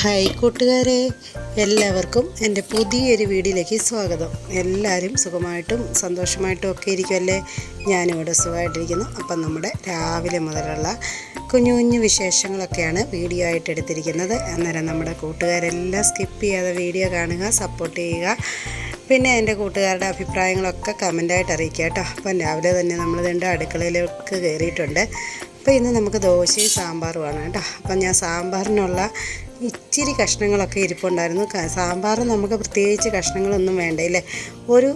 Hi കൂട്ടുകാരെ എല്ലാവർക്കും എന്റെ പുതിയൊരു വീഡിയോയിലേക്ക് സ്വാഗതം. എല്ലാവരും സുഖമായിട്ടും സന്തോഷമായിട്ടും ഒക്കെ ഇരിക്കുമല്ലേ ഞാനിവിടെ സുഖമായിട്ടിരിക്കുന്നു. അപ്പം നമ്മുടെ രാവിലെ മുതലുള്ള കുഞ്ഞു കുഞ്ഞു വിശേഷങ്ങളൊക്കെയാണ് വീഡിയോ ആയിട്ട് എടുത്തിരിക്കുന്നത്. അന്നേരം നമ്മുടെ കൂട്ടുകാരെല്ലാം സ്കിപ്പ് ചെയ്യാതെ വീഡിയോ കാണുക സപ്പോർട്ട് ചെയ്യുക. പിന്നെ എന്റെ കൂട്ടുകാരുടെ അഭിപ്രായങ്ങളൊക്കെ കമന്റായിട്ട് അറിയിക്കുക കേട്ടോ. അപ്പം രാവിലെ തന്നെ നമ്മൾ രണ്ട് അടുക്കളയിലേക്ക് കയറിയിട്ടുണ്ട്. അപ്പോൾ ഇന്ന് നമുക്ക് ദോശയും സാമ്പാറുമാണ് കേട്ടോ. അപ്പം ഞാൻ സാമ്പാറിനുള്ള ഇച്ചിരി കഷ്ണങ്ങളൊക്കെ ഇരിപ്പുണ്ടായിരുന്നു. സാമ്പാർ നമുക്ക് പ്രത്യേകിച്ച് കഷ്ണങ്ങളൊന്നും വേണ്ട ഇല്ലേ? ഒരു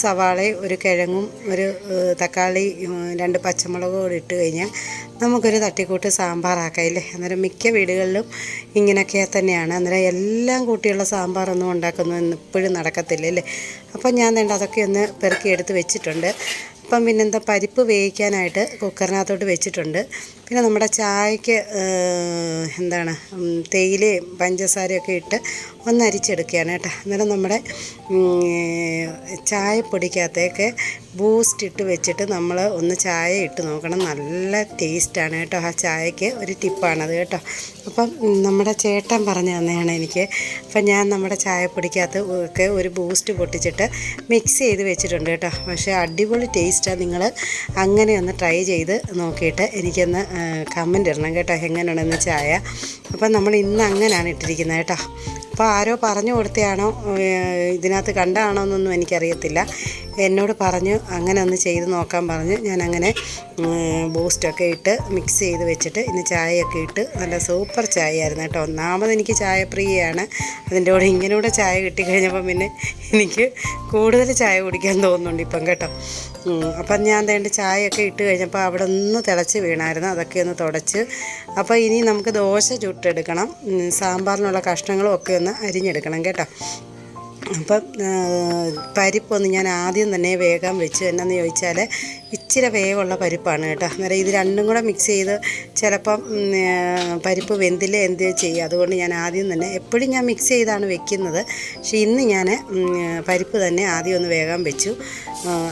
സവാള ഒരു കിഴങ്ങും ഒരു തക്കാളി രണ്ട് പച്ചമുളകും കൂടി ഇട്ട് കഴിഞ്ഞാൽ നമുക്കൊരു തട്ടിക്കൂട്ട് സാമ്പാറാക്കയില്ലേ അന്നേരം മിക്ക വീടുകളിലും ഇങ്ങനെയൊക്കെ തന്നെയാണ്. അന്നേരം എല്ലാം കൂട്ടിയുള്ള സാമ്പാറൊന്നും ഉണ്ടാക്കുന്നൊന്നും ഇപ്പോഴും നടക്കത്തില്ല അല്ലേ അപ്പം ഞാൻ വേണ്ട അതൊക്കെ ഒന്ന് പെറുക്കി എടുത്ത് വെച്ചിട്ടുണ്ട്. അപ്പം പിന്നെന്താ പരിപ്പ് വേവിക്കാനായിട്ട് കുക്കറിനകത്തോട്ട് വെച്ചിട്ടുണ്ട്. പിന്നെ നമ്മുടെ ചായക്ക് എന്താണ് തേയിലയും പഞ്ചസാരയും ഒക്കെ ഇട്ട് ഒന്ന് അരിച്ചെടുക്കുകയാണ് കേട്ടോ. അന്നേരം നമ്മുടെ ചായപ്പൊടിക്കകത്തേക്ക് ബൂസ്റ്റ് ഇട്ട് വെച്ചിട്ട് നമ്മൾ ഒന്ന് ചായ ഇട്ട് നോക്കണം. നല്ല ടേസ്റ്റാണ് കേട്ടോ ആ ചായക്ക്. ഒരു ടിപ്പാണത് കേട്ടോ. അപ്പം നമ്മുടെ ചേട്ടൻ പറഞ്ഞു തന്നെയാണ് എനിക്ക്. അപ്പം ഞാൻ നമ്മുടെ ചായപ്പൊടിക്കകത്ത് ഒക്കെ ഒരു ബൂസ്റ്റ് പൊട്ടിച്ചിട്ട് മിക്സ് ചെയ്ത് വെച്ചിട്ടുണ്ട് കേട്ടോ. പക്ഷേ അടിപൊളി ടേസ്റ്റാണ് നിങ്ങൾ അങ്ങനെ ഒന്ന് ട്രൈ ചെയ്ത് നോക്കിയിട്ട് എനിക്കൊന്ന് കമന്റ് ഇടണം കേട്ടോ. എങ്ങനെയാണെന്ന് ചായ. അപ്പം നമ്മൾ ഇന്ന് അങ്ങനെയാണ് ഇട്ടിരിക്കുന്നത് കേട്ടോ. അപ്പോൾ ആരോ പറഞ്ഞു കൊടുത്തയാണോ ഇതിനകത്ത് കണ്ടാണോ എന്നൊന്നും എനിക്കറിയത്തില്ല. എന്നോട് പറഞ്ഞു അങ്ങനെ ഒന്ന് ചെയ്ത് നോക്കാൻ പറഞ്ഞ്. ഞാൻ അങ്ങനെ ബൂസ്റ്റൊക്കെ ഇട്ട് മിക്സ് ചെയ്ത് വെച്ചിട്ട് ഇന്ന് ചായയൊക്കെ ഇട്ട് നല്ല സൂപ്പർ ചായയായിരുന്നു കേട്ടോ. ഒന്നാമത് എനിക്ക് ചായ പ്രിയയാണ് അതിന്റെ കൂടെ ഇങ്ങനെ കൂടെ ചായ കിട്ടിക്കഴിഞ്ഞപ്പം പിന്നെ എനിക്ക് കൂടുതൽ ചായ കുടിക്കാൻ തോന്നുന്നുണ്ട് ഇപ്പം കേട്ടോ. അപ്പം ഞാൻ വേണ്ട ചായയൊക്കെ ഇട്ട് കഴിഞ്ഞപ്പോൾ അവിടെ ഒന്ന് തിളച്ച് വീണായിരുന്നു. അതൊക്കെ ഒന്ന് തുടച്ച്. അപ്പോൾ ഇനി നമുക്ക് ദോശ ചുട്ടെടുക്കണം. സാമ്പാറിനുള്ള കഷ്ണങ്ങളും ഒക്കെ ഒന്ന് അരിഞ്ഞെടുക്കണം കേട്ടോ. അപ്പം പരിപ്പൊന്ന് ഞാൻ ആദ്യം തന്നെ വേഗം വെച്ചു എന്നാന്ന് ചോദിച്ചാൽ ഇച്ചിരി വേവുള്ള പരിപ്പാണ് കേട്ടോ. അന്നേരം ഇത് രണ്ടും കൂടെ മിക്സ് ചെയ്ത് ചിലപ്പം പരിപ്പ് വെന്തില്ല എന്ത് ചെയ്യും? അതുകൊണ്ട് ഞാൻ ആദ്യം തന്നെ എപ്പോഴും ഞാൻ മിക്സ് ചെയ്താണ് വെക്കുന്നത്. പക്ഷേ ഇന്ന് ഞാൻ പരിപ്പ് തന്നെ ആദ്യം ഒന്ന് വേഗം വെച്ചു.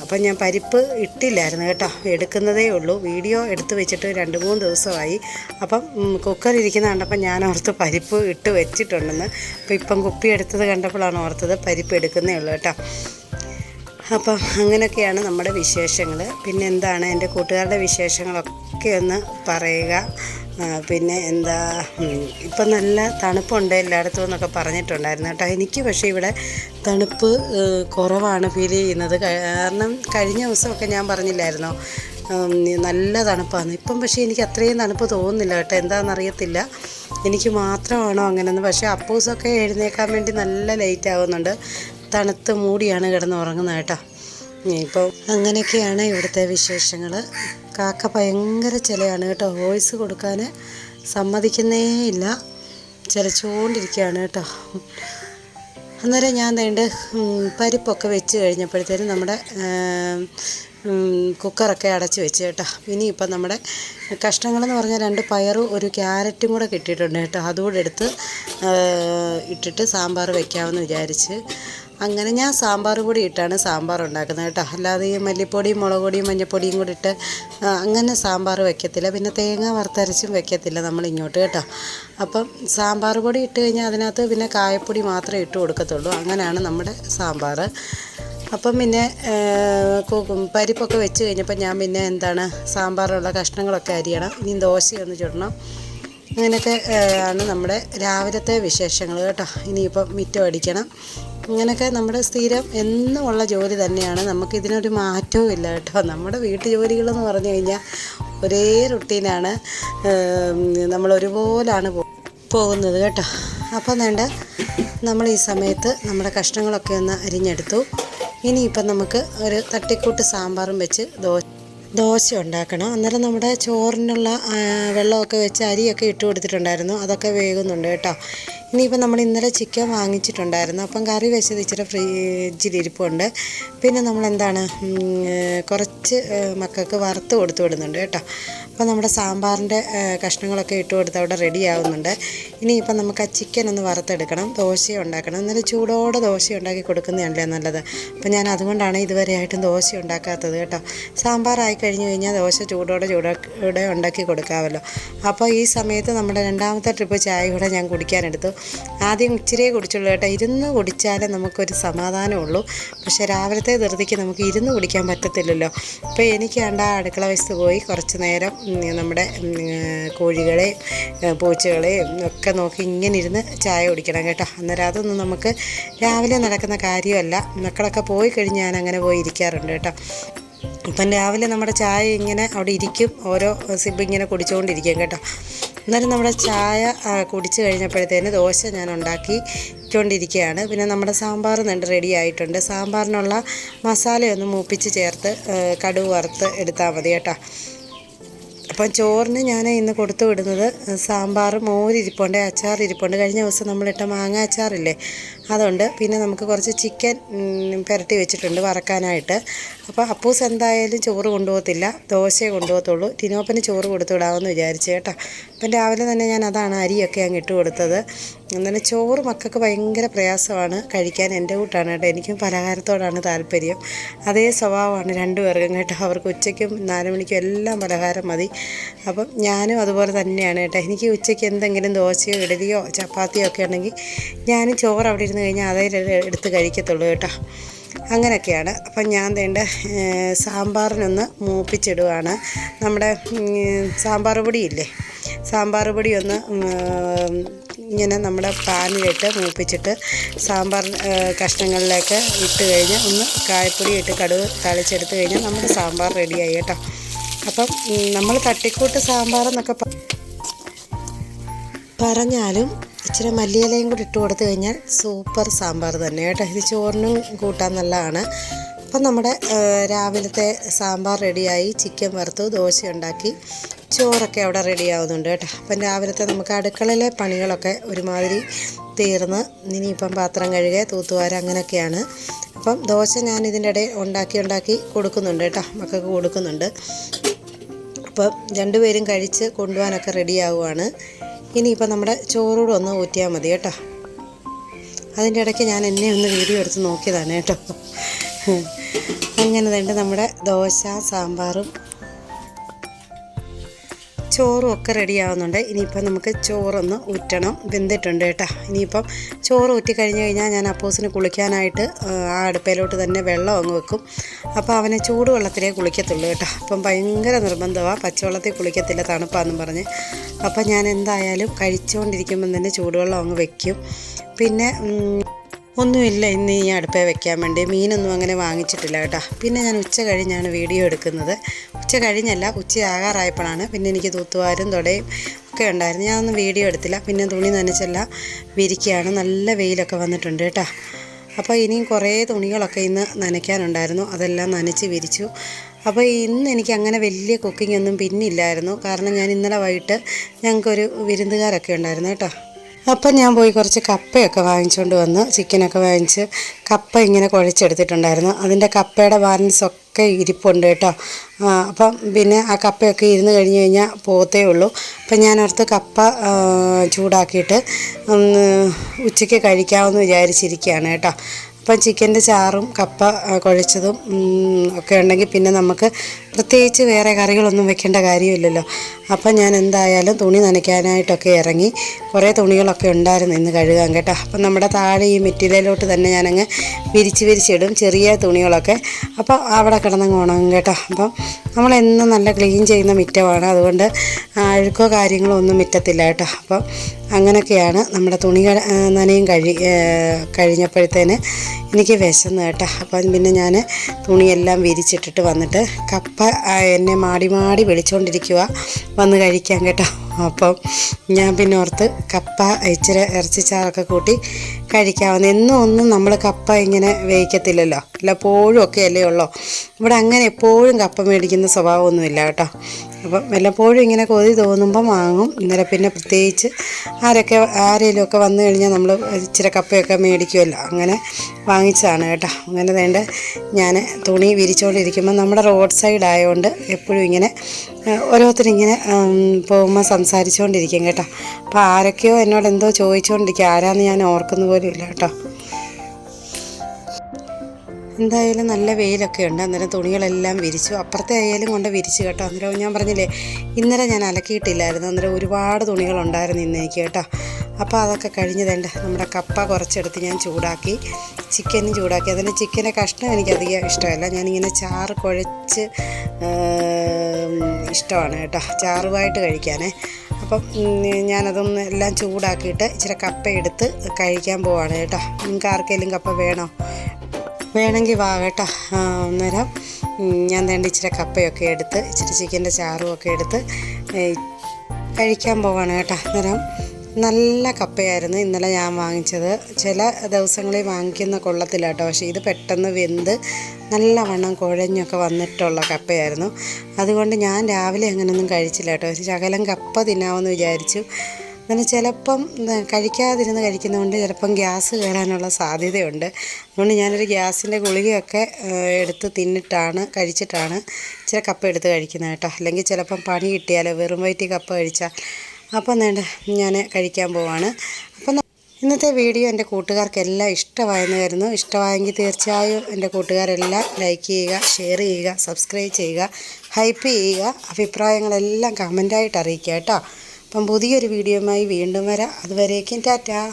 അപ്പം ഞാൻ പരിപ്പ് ഇട്ടില്ലായിരുന്നു കേട്ടോ. എടുക്കുന്നതേ ഉള്ളൂ. വീഡിയോ എടുത്ത് വെച്ചിട്ട് രണ്ട് മൂന്ന് ദിവസമായി. അപ്പം ഇരിക്കുന്ന കണ്ടപ്പോൾ ഞാൻ ഓർത്ത് പരിപ്പ് ഇട്ട് വെച്ചിട്ടുണ്ടെന്ന്. അപ്പോൾ ഇപ്പം കുപ്പി എടുത്തത് കണ്ടപ്പോഴാണ് ഓർത്തത് പരിപ്പ് എടുക്കുന്നേ ഉള്ളൂ കേട്ടോ. അപ്പം അങ്ങനെയൊക്കെയാണ് നമ്മുടെ വിശേഷങ്ങൾ പിന്നെ എന്താണ് എന്റെ കൂട്ടുകാരുടെ വിശേഷങ്ങളൊക്കെ ഒന്ന് പറയുക. പിന്നെ എന്താ ഇപ്പം നല്ല തണുപ്പുണ്ട് എല്ലായിടത്തും എന്നൊക്കെ പറഞ്ഞിട്ടുണ്ടായിരുന്നു കേട്ടോ. എനിക്ക് പക്ഷേ ഇവിടെ തണുപ്പ് കുറവാണ് ഫീൽ ചെയ്യുന്നത്. കാരണം കഴിഞ്ഞ ദിവസമൊക്കെ ഞാൻ പറഞ്ഞില്ലായിരുന്നോ? നല്ല തണുപ്പാണ് ഇപ്പം പക്ഷേ എനിക്ക് അത്രയും തണുപ്പ് തോന്നുന്നില്ല കേട്ടോ. എന്താണെന്നറിയത്തില്ല എനിക്ക് മാത്രമാണോ അങ്ങനെയൊന്നും പക്ഷേ അപ്പൂസൊക്കെ എഴുന്നേക്കാൻ വേണ്ടി നല്ല ലേറ്റ് ആവുന്നുണ്ട്. തണുത്ത് മൂടിയാണ് കിടന്ന് ഉറങ്ങുന്നത് കേട്ടോ. ഇപ്പോൾ അങ്ങനെയൊക്കെയാണ് ഇവിടുത്തെ വിശേഷങ്ങൾ കാക്ക ഭയങ്കര ചിലയാണ് കേട്ടോ. വോയിസ് കൊടുക്കാൻ സമ്മതിക്കുന്നേ ഇല്ല. ചിലച്ചുകൊണ്ടിരിക്കുകയാണ് കേട്ടോ. അന്നേരം ഞാൻ വേണ്ട പരിപ്പൊക്കെ വെച്ച് കഴിഞ്ഞപ്പോഴത്തേനും നമ്മുടെ കുക്കറൊക്കെ അടച്ച് വെച്ച് കേട്ടോ. ഇനിയിപ്പം നമ്മുടെ കഷ്ണങ്ങളെന്ന് പറഞ്ഞാൽ രണ്ട് പയറും ഒരു ക്യാരറ്റും കൂടെ കിട്ടിയിട്ടുണ്ട് കേട്ടോ. അതുകൂടെ എടുത്ത് ഇട്ടിട്ട് സാമ്പാർ വെക്കാമെന്ന് വിചാരിച്ച്. അങ്ങനെ ഞാൻ സാമ്പാർ പൊടി ഇട്ടാണ് സാമ്പാർ ഉണ്ടാക്കുന്നത് കേട്ടോ. അല്ലാതെ ഈ മല്ലിപ്പൊടിയും മുളക് പൊടിയും മഞ്ഞൾപ്പൊടിയും കൂടി ഇട്ട് അങ്ങനെ സാമ്പാർ വെക്കത്തില്ല. പിന്നെ തേങ്ങ വറുത്തരച്ചും വെക്കത്തില്ല നമ്മൾ ഇങ്ങോട്ട് കേട്ടോ. അപ്പം സാമ്പാർ പൊടി ഇട്ട് കഴിഞ്ഞാൽ അതിനകത്ത് പിന്നെ കായപ്പൊടി മാത്രമേ ഇട്ട് കൊടുക്കത്തുള്ളൂ. അങ്ങനെയാണ് നമ്മുടെ സാമ്പാർ. അപ്പം പിന്നെ പരിപ്പൊക്കെ വെച്ച് കഴിഞ്ഞപ്പോൾ ഞാൻ പിന്നെ എന്താണ് സാമ്പാറുള്ള കഷ്ണങ്ങളൊക്കെ അരിയണം. ഇനി ദോശയൊന്ന് ചുടണം. അങ്ങനെയൊക്കെ ആണ് നമ്മുടെ രാവിലത്തെ വിശേഷങ്ങൾ കേട്ടോ. ഇനിയിപ്പം മിറ്റം അടിക്കണം. ഇങ്ങനെയൊക്കെ നമ്മുടെ സ്ഥിരം എന്നും ഉള്ള ജോലി തന്നെയാണ്. നമുക്കിതിനൊരു മാറ്റവും ഇല്ല കേട്ടോ. നമ്മുടെ വീട്ടു ജോലികളെന്ന് പറഞ്ഞു കഴിഞ്ഞാൽ ഒരേ റുട്ടീനാണ്. നമ്മൾ ഒരുപോലാണ് പോകുന്നത് കേട്ടോ. അപ്പം വേണ്ട നമ്മൾ ഈ സമയത്ത് നമ്മുടെ കഷ്ണങ്ങളൊക്കെ ഒന്ന് അരിഞ്ഞെടുത്തു. ഇനിയിപ്പം നമുക്ക് ഒരു തട്ടിക്കൂട്ട് സാമ്പാറും വെച്ച് ദോ ദോശ ഉണ്ടാക്കണം. അന്നേരം നമ്മുടെ ചോറിനുള്ള വെള്ളമൊക്കെ വെച്ച് അരിയൊക്കെ ഇട്ട് കൊടുത്തിട്ടുണ്ടായിരുന്നു. അതൊക്കെ വേകുന്നുണ്ട് കേട്ടോ. ഇനിയിപ്പോൾ നമ്മൾ ഇന്നലെ ചിക്കൻ വാങ്ങിച്ചിട്ടുണ്ടായിരുന്നു. അപ്പം കറി വെച്ചത് ഇച്ചിരി ഫ്രിഡ്ജിലിരിപ്പുണ്ട് പിന്നെ നമ്മൾ എന്താണ് കുറച്ച് മക്കൾക്ക് വറുത്ത് കൊടുത്തു വിടുന്നുണ്ട് കേട്ടോ. അപ്പോൾ നമ്മുടെ സാമ്പാറിന്റെ കഷ്ണങ്ങളൊക്കെ ഇട്ട് കൊടുത്ത് അവിടെ റെഡി ആവുന്നുണ്ട്. ഇനിയിപ്പോൾ നമുക്ക് ആ ചിക്കൻ ഒന്ന് വറുത്തെടുക്കണം ദോശ ഉണ്ടാക്കണം. ഇന്നലെ ചൂടോടെ ദോശ ഉണ്ടാക്കി കൊടുക്കുന്നതല്ലേ നല്ലത്. അപ്പോൾ ഞാൻ അതുകൊണ്ടാണ് ഇതുവരെയായിട്ടും ദോശ ഉണ്ടാക്കാത്തത് കേട്ടോ. സാമ്പാറായി കഴിഞ്ഞു കഴിഞ്ഞാൽ ദോശ ചൂടോടെ ചൂടോടെ ഉണ്ടാക്കി കൊടുക്കാമല്ലോ. അപ്പോൾ ഈ സമയത്ത് നമ്മുടെ രണ്ടാമത്തെ ട്രിപ്പ് ചായ കൂടെ ഞാൻ കുടിക്കാനെടുത്തു ആദ്യം ഇച്ചിരിയേ കുടിച്ചുള്ളൂ കേട്ടോ. ഇരുന്ന് കുടിച്ചാലേ നമുക്കൊരു സമാധാനമുള്ളൂ. പക്ഷേ രാവിലത്തെ ധൃതിക്ക് നമുക്ക് ഇരുന്ന് കുടിക്കാൻ പറ്റത്തില്ലല്ലോ. അപ്പോൾ എനിക്ക് കണ്ട ആ അടുക്കള വശത്ത് പോയി കുറച്ച് നേരം നമ്മുടെ കോഴികളെയും പൂച്ചകളെയും ഒക്കെ നോക്കി ഇങ്ങനെ ഇരുന്ന് ചായ കുടിക്കണം കേട്ടോ. അന്നേരം അതൊന്നും നമുക്ക് രാവിലെ നടക്കുന്ന കാര്യമല്ല. മക്കളൊക്കെ പോയി കഴിഞ്ഞ് ഞാൻ അങ്ങനെ പോയി ഇരിക്കാറുണ്ട് കേട്ടോ. ഇപ്പം രാവിലെ നമ്മുടെ ചായ ഇങ്ങനെ അവിടെ ഇരിക്കും. ഓരോ സിബ് ഇങ്ങനെ കുടിച്ചുകൊണ്ടിരിക്കും കേട്ടോ. എന്നാലും നമ്മുടെ ചായ കുടിച്ചു കഴിഞ്ഞപ്പോഴത്തേന് ദോശ ഞാൻ ഉണ്ടാക്കി പിന്നെ നമ്മുടെ സാമ്പാർ നെണ്ട് റെഡി ആയിട്ടുണ്ട്. സാമ്പാറിനുള്ള മസാലയൊന്ന് മൂപ്പിച്ച് ചേർത്ത് കടുവ് വറുത്ത് എടുത്താൽ മതി കേട്ടോ. അപ്പം ചോറിന് ഞാൻ ഇന്ന് കൊടുത്തു വിടുന്നത് സാമ്പാർ മോരിരിപ്പുണ്ട് അച്ചാർ ഇരിപ്പുണ്ട് കഴിഞ്ഞ ദിവസം നമ്മളിട്ട മാങ്ങ അച്ചാറില്ലേ അതുണ്ട്. പിന്നെ നമുക്ക് കുറച്ച് ചിക്കൻ പുരട്ടി വെച്ചിട്ടുണ്ട് വറക്കാനായിട്ട്. അപ്പോൾ അപ്പൂസ് എന്തായാലും ചോറ് കൊണ്ടുപോകത്തില്ല ദോശയെ കൊണ്ടുപോകത്തുള്ളൂ. ടിനോപ്പന് ചോറ് കൊടുത്തു വിടാമെന്ന് വിചാരിച്ചു കേട്ടോ. അപ്പം രാവിലെ തന്നെ ഞാൻ അതാണ് അരിയൊക്കെ അങ്ങ് ഇട്ട് കൊടുത്തത്. എന്നാലും ചോറ് മക്കൾക്ക് ഭയങ്കര പ്രയാസമാണ്. കഴിക്കാൻ എന്റെ കൂട്ടാണ് കേട്ടോ. എനിക്കും പലഹാരത്തോടാണ് താല്പര്യം. അതേ സ്വഭാവമാണ് രണ്ടുപേർക്കും കേട്ടോ. അവർക്ക് ഉച്ചയ്ക്കും നാല് മണിക്കും എല്ലാം പലഹാരം മതി. അപ്പം ഞാനും അതുപോലെ തന്നെയാണ് കേട്ടോ. എനിക്ക് ഉച്ചയ്ക്ക് എന്തെങ്കിലും ദോശയോ ഇഡലിയോ ചപ്പാത്തിയോ ഒക്കെ ഉണ്ടെങ്കിൽ ഞാനും ചോറ് അവിടെ ഇരുന്ന് കഴിഞ്ഞാൽ അതേ എടുത്ത് കഴിക്കത്തുള്ളൂ കേട്ടോ. അങ്ങനെയൊക്കെയാണ്. അപ്പം ഞാൻ വേണ്ട സാമ്പാറിനൊന്ന് മൂപ്പിച്ചിടുവാണ്. നമ്മുടെ സാമ്പാർ പൊടിയില്ലേ സാമ്പാർ പൊടി ഒന്ന് ഇങ്ങനെ നമ്മുടെ പാനിലിട്ട് മൂപ്പിച്ചിട്ട് സാമ്പാർ കഷ്ണങ്ങളിലേക്ക് ഇട്ട് കഴിഞ്ഞ് ഒന്ന് കായപ്പൊടി ഇട്ട് കടുക് തളിച്ചെടുത്ത് കഴിഞ്ഞാൽ നമ്മുടെ സാമ്പാർ റെഡിയായി കേട്ടോ. അപ്പം നമ്മൾ തട്ടിക്കൂട്ട് സാമ്പാർ എന്നൊക്കെ പറഞ്ഞാലും ഇച്ചിരി മല്ലിയിലയും കൂടി ഇട്ട് കൊടുത്തു കഴിഞ്ഞാൽ സൂപ്പർ സാമ്പാർ തന്നെ കേട്ടോ. ഇത് ചോറിനും കൂട്ടാൻ നല്ലതാണ്. അപ്പം നമ്മുടെ രാവിലത്തെ സാമ്പാർ റെഡിയായി ചിക്കൻ വറുത്തു ദോശ ഉണ്ടാക്കി ചോറൊക്കെ അവിടെ റെഡിയാവുന്നുണ്ട് കേട്ടോ. അപ്പം രാവിലത്തെ നമുക്ക് അടുക്കളയിലെ പണികളൊക്കെ ഒരുമാതിരി തീർന്ന് ഇനിയിപ്പം പാത്രം കഴുകുക തൂത്തുവാര അങ്ങനെയൊക്കെയാണ്. അപ്പം ദോശ ഞാൻ ഇതിന്റെ ഇടയിൽ ഉണ്ടാക്കി ഉണ്ടാക്കി കൊടുക്കുന്നുണ്ട് കേട്ടോ മക്കൾക്ക് കൊടുക്കുന്നുണ്ട്. അപ്പം രണ്ടുപേരും കഴിച്ച് കൊണ്ടുപോകാനൊക്കെ റെഡിയാവുകയാണ് ഇനിയിപ്പം നമ്മുടെ ചോറൂടെ ഒന്ന് ഊറ്റിയാൽ മതി കേട്ടോ. അതിന്റെ ഇടയ്ക്ക് ഞാൻ എന്നെ ഒന്ന് വീഡിയോ എടുത്ത് നോക്കിയതാണ് കേട്ടോ. അങ്ങനെ തന്നെ നമ്മുടെ ദോശ സാമ്പാറും ചോറും ഒക്കെ റെഡിയാവുന്നുണ്ട് ഇനിയിപ്പം നമുക്ക് ചോറൊന്ന് ഊറ്റണം. വെന്തിട്ടുണ്ട് കേട്ടോ. ഇനിയിപ്പം ചോറ് ഊറ്റി കഴിഞ്ഞ് കഴിഞ്ഞാൽ ഞാൻ അപ്പോസിന് കുളിക്കാനായിട്ട് ആ, അടുപ്പയിലോട്ട് തന്നെ വെള്ളം അങ്ങ് വെക്കും. അപ്പോൾ അവനെ ചൂടുവെള്ളത്തിലേ കുളിക്കത്തുള്ളൂ കേട്ടോ. അപ്പം ഭയങ്കര നിർബന്ധമാണ് പച്ചവെള്ളത്തിൽ കുളിക്കത്തില്ല തണുപ്പാന്നും പറഞ്ഞ്. അപ്പം ഞാൻ എന്തായാലും കഴിച്ചുകൊണ്ടിരിക്കുമ്പം തന്നെ ചൂടുവെള്ളം അങ്ങ് വെക്കും. പിന്നെ ഒന്നുമില്ല ഇന്ന് ഈ അടുപ്പേ വെക്കാൻ വേണ്ടി. മീനൊന്നും അങ്ങനെ വാങ്ങിച്ചിട്ടില്ല കേട്ടോ. പിന്നെ ഞാൻ ഉച്ച കഴിഞ്ഞാണ് വീഡിയോ എടുക്കുന്നത്. ഉച്ച കഴിഞ്ഞല്ല ഉച്ച ആകാറായപ്പോഴാണ്. പിന്നെ എനിക്ക് തൂത്തുവാരും തുടയും ഒക്കെ ഉണ്ടായിരുന്നു. ഞാനൊന്നും വീഡിയോ എടുത്തില്ല. പിന്നെ തുണി നനച്ചല്ല വിരിക്കുകയാണ്. നല്ല വെയിലൊക്കെ വന്നിട്ടുണ്ട് കേട്ടോ. അപ്പോൾ ഇനിയും കുറേ തുണികളൊക്കെ ഇന്ന് നനയ്ക്കാനുണ്ടായിരുന്നു. അതെല്ലാം നനച്ച് വിരിച്ചു. അപ്പോൾ ഇന്ന് എനിക്ക് അങ്ങനെ വലിയ കുക്കിംഗ് ഒന്നും പിന്നില്ലായിരുന്നു. കാരണം ഞാൻ ഇന്നലെ വൈകിട്ട് ഞങ്ങൾക്കൊരു വിരുന്നുകാരൊക്കെ ഉണ്ടായിരുന്നു കേട്ടോ. അപ്പം ഞാൻ പോയി കുറച്ച് കപ്പയൊക്കെ വാങ്ങിച്ചുകൊണ്ട് വന്ന് ചിക്കനൊക്കെ വാങ്ങിച്ച് കപ്പ ഇങ്ങനെ കുഴച്ചെടുത്തിട്ടുണ്ടായിരുന്നു. അതിന്റെ കപ്പയുടെ ബാലൻസ് ഒക്കെ ഇരിപ്പുണ്ട് കേട്ടോ. അപ്പം പിന്നെ ആ കപ്പയൊക്കെ ഇരുന്ന് കഴിഞ്ഞ് കഴിഞ്ഞാൽ പോത്തേ ഉള്ളൂ. അപ്പം ഞാൻ ഓർത്ത് കപ്പ ചൂടാക്കിയിട്ട് ഉച്ചയ്ക്ക് കഴിക്കാമെന്ന് വിചാരിച്ചിരിക്കുകയാണ് കേട്ടോ. അപ്പം ചിക്കന്റെ ചാറും കപ്പ കുഴച്ചതും ഒക്കെ ഉണ്ടെങ്കിൽ പിന്നെ നമുക്ക് പ്രത്യേകിച്ച് വേറെ കറികളൊന്നും വെക്കേണ്ട കാര്യമില്ലല്ലോ. അപ്പം ഞാൻ എന്തായാലും തുണി നനയ്ക്കാനായിട്ടൊക്കെ ഇറങ്ങി കുറേ തുണികളൊക്കെ ഉണ്ടായിരുന്നു ഇന്ന് കഴുകാൻ കേട്ടോ. അപ്പം നമ്മുടെ താഴെ ഈ മെറ്റീരിയലോട്ട് തന്നെ ഞാനങ്ങ് വിരിച്ച് വിരിച്ചിടും ചെറിയ തുണികളൊക്കെ. അപ്പോൾ അവിടെ കിടന്നങ്ങ് ഉണങ്ങും കേട്ടോ. അപ്പം നമ്മളെന്നും നല്ല ക്ലീൻ ചെയ്യുന്ന മിറ്റമാണ്. അതുകൊണ്ട് അഴുക്കോ കാര്യങ്ങളോ ഒന്നും മിറ്റത്തില്ല കേട്ടോ. അപ്പം അങ്ങനെയൊക്കെയാണ് നമ്മുടെ തുണി നനയും കഴി കഴിഞ്ഞപ്പോഴത്തേന് എനിക്ക് വിശന്ന് കേട്ടോ. അപ്പം പിന്നെ ഞാൻ തുണിയെല്ലാം വിരിച്ചിട്ടിട്ട് വന്നിട്ട് കപ്പ എന്നെ മാടി മാടി വിളിച്ചുകൊണ്ടിരിക്കുക വന്ന് കഴിക്കാൻ കേട്ടോ. അപ്പം ഞാൻ പിന്നെ ഓർത്ത് കപ്പ ഇച്ചിരി ഇറച്ചിച്ചാറൊക്കെ കൂട്ടി കഴിക്കാവുന്ന എന്നും ഒന്നും നമ്മൾ കപ്പ ഇങ്ങനെ വേവിക്കത്തില്ലല്ലോ. വല്ലപ്പോഴും ഒക്കെ അല്ലേ ഉള്ളൂ. ഇവിടെ അങ്ങനെ എപ്പോഴും കപ്പ മേടിക്കുന്ന സ്വഭാവമൊന്നുമില്ല കേട്ടോ. അപ്പം വല്ലപ്പോഴും ഇങ്ങനെ കൊതി തോന്നുമ്പം വാങ്ങും. ഇന്നലെ പിന്നെ പ്രത്യേകിച്ച് ആരൊക്കെ ആരെങ്കിലും ഒക്കെ വന്നു കഴിഞ്ഞാൽ നമ്മൾ ഇച്ചിരി കപ്പയൊക്കെ മേടിക്കുമല്ലോ. അങ്ങനെ വാങ്ങിച്ചതാണ് കേട്ടോ. അങ്ങനെ വേണ്ട ഞാൻ തുണി വിരിച്ചുകൊണ്ടിരിക്കുമ്പോൾ നമ്മുടെ റോഡ് സൈഡ് ആയതുകൊണ്ട് എപ്പോഴും ഇങ്ങനെ ഓരോരുത്തരിങ്ങനെ പോകുമ്പോൾ സംസാരിച്ചുകൊണ്ടിരിക്കും കേട്ടോ. അപ്പോൾ ആരൊക്കെയോ എന്നോട് എന്തോ ചോദിച്ചുകൊണ്ടിരിക്കുക ആരാന്ന് ഞാൻ ഓർക്കുന്ന പോലും ഇല്ല കേട്ടോ. എന്തായാലും നല്ല വെയിലൊക്കെ ഉണ്ട്. അന്നേരം തുണികളെല്ലാം വിരിച്ചു. അപ്പുറത്തെ ആയാലും കൊണ്ട് വിരിച്ചു കേട്ടോ. അന്നേരം ഞാൻ പറഞ്ഞില്ലേ ഇന്നലെ ഞാൻ അലക്കിയിട്ടില്ലായിരുന്നു. അന്നേരം ഒരുപാട് തുണികളുണ്ടായിരുന്നു ഇന്ന് എനിക്ക് കേട്ടോ. അപ്പോൾ അതൊക്കെ കഴിഞ്ഞതുണ്ട് നമ്മുടെ കപ്പ കുറച്ചെടുത്ത് ഞാൻ ചൂടാക്കി ചിക്കനും ചൂടാക്കി. അതിന് ചിക്കനെ കഷ്ണം എനിക്കധികം ഇഷ്ടമല്ല. ഞാനിങ്ങനെ ചാറ് കുഴച്ച് ഇഷ്ടമാണ് കേട്ടോ. ചാറുമായിട്ട് കഴിക്കാനേ. അപ്പം ഞാനതൊന്ന് എല്ലാം ചൂടാക്കിയിട്ട് ഇച്ചിരി കപ്പ എടുത്ത് കഴിക്കാൻ പോവാണ് കേട്ടോ. നിങ്ങൾക്ക് ആർക്കെങ്കിലും കപ്പ വേണോ? വേണമെങ്കിൽ വാ കേട്ടോ. അന്നേരം ഞാൻ വേണ്ട ഇച്ചിരി കപ്പയൊക്കെ എടുത്ത് ഇച്ചിരി ചിക്കന്റെ ചാറും ഒക്കെ എടുത്ത് കഴിക്കാൻ പോവാണ് കേട്ടോ. അന്നേരം നല്ല കപ്പയായിരുന്നു. ഇന്നലെ ഞാൻ വാങ്ങിച്ചത്. ചില ദിവസങ്ങളിൽ വാങ്ങിക്കുന്ന കൊള്ളത്തില്ല കേട്ടോ പക്ഷേ ഇത് പെട്ടെന്ന് വെന്ത് നല്ലവണ്ണം കുഴഞ്ഞൊക്കെ വന്നിട്ടുള്ള കപ്പയായിരുന്നു. അതുകൊണ്ട് ഞാൻ രാവിലെ അങ്ങനെയൊന്നും കഴിച്ചില്ല കേട്ടോ. ശകലം കപ്പ തിന്നാമെന്ന് വിചാരിച്ചു. അങ്ങനെ ചിലപ്പം കഴിക്കാതിരുന്ന് കഴിക്കുന്നതുകൊണ്ട് ചിലപ്പം ഗ്യാസ് കയറാനുള്ള സാധ്യതയുണ്ട്. അതുകൊണ്ട് ഞാനൊരു ഗ്യാസിന്റെ ഗുളികയൊക്കെ എടുത്ത് തിന്നിട്ടാണ് കഴിച്ചിട്ടാണ് ഇച്ചിരി കപ്പ എടുത്ത് കഴിക്കുന്നത് കേട്ടോ. അല്ലെങ്കിൽ ചിലപ്പം പണി കിട്ടിയാലോ വെറും വയറ്റി കപ്പ കഴിച്ചാൽ അപ്പം വേണ്ട ഞാൻ കഴിക്കാൻ പോവാണ്. അപ്പം ഇന്നത്തെ വീഡിയോ എന്റെ കൂട്ടുകാർക്കെല്ലാം ഇഷ്ടമായെന്ന് കരുതുന്നു. ഇഷ്ടമായെങ്കിൽ തീർച്ചയായും എന്റെ കൂട്ടുകാരെല്ലാം ലൈക്ക് ചെയ്യുക ഷെയർ ചെയ്യുക സബ്സ്ക്രൈബ് ചെയ്യുക ഹൈപ്പ് ചെയ്യുക അഭിപ്രായങ്ങളെല്ലാം കമന്റായിട്ട് അറിയിക്കുക കേട്ടോ. അപ്പം പുതിയൊരു വീഡിയോയുമായി വീണ്ടും വരാം. അതുവരേക്കും ടാറ്റാ.